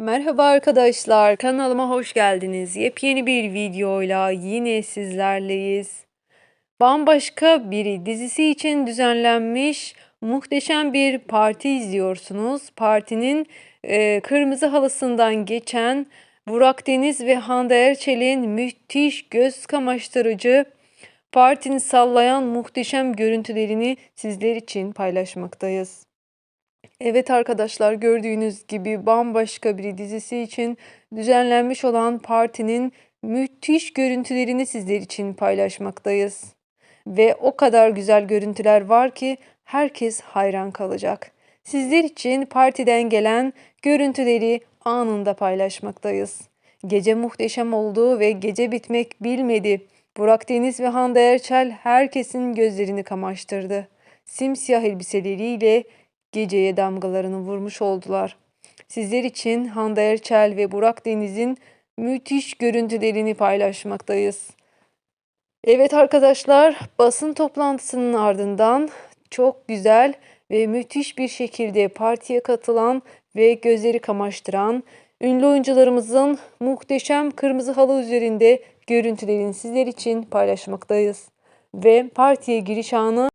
Merhaba arkadaşlar, kanalıma hoş geldiniz. Yepyeni bir videoyla yine sizlerleyiz. Bambaşka Biri dizisi için düzenlenmiş muhteşem bir parti izliyorsunuz. Partinin e, kırmızı halısından geçen Burak Deniz ve Hande Erçel'in müthiş göz kamaştırıcı partini sallayan muhteşem görüntülerini sizler için paylaşmaktayız. Evet arkadaşlar gördüğünüz gibi bambaşka bir dizisi için düzenlenmiş olan partinin müthiş görüntülerini sizler için paylaşmaktayız. Ve o kadar güzel görüntüler var ki herkes hayran kalacak. Sizler için partiden gelen görüntüleri anında paylaşmaktayız. Gece muhteşem oldu ve gece bitmek bilmedi. Burak Deniz ve Hande Erçel herkesin gözlerini kamaştırdı. Simsiyah elbiseleriyle geceye damgalarını vurmuş oldular. Sizler için Hande Erçel ve Burak Deniz'in müthiş görüntülerini paylaşmaktayız. Evet arkadaşlar, basın toplantısının ardından çok güzel ve müthiş bir şekilde partiye katılan ve gözleri kamaştıran ünlü oyuncularımızın muhteşem kırmızı halı üzerinde görüntülerini sizler için paylaşmaktayız. Ve partiye giriş anı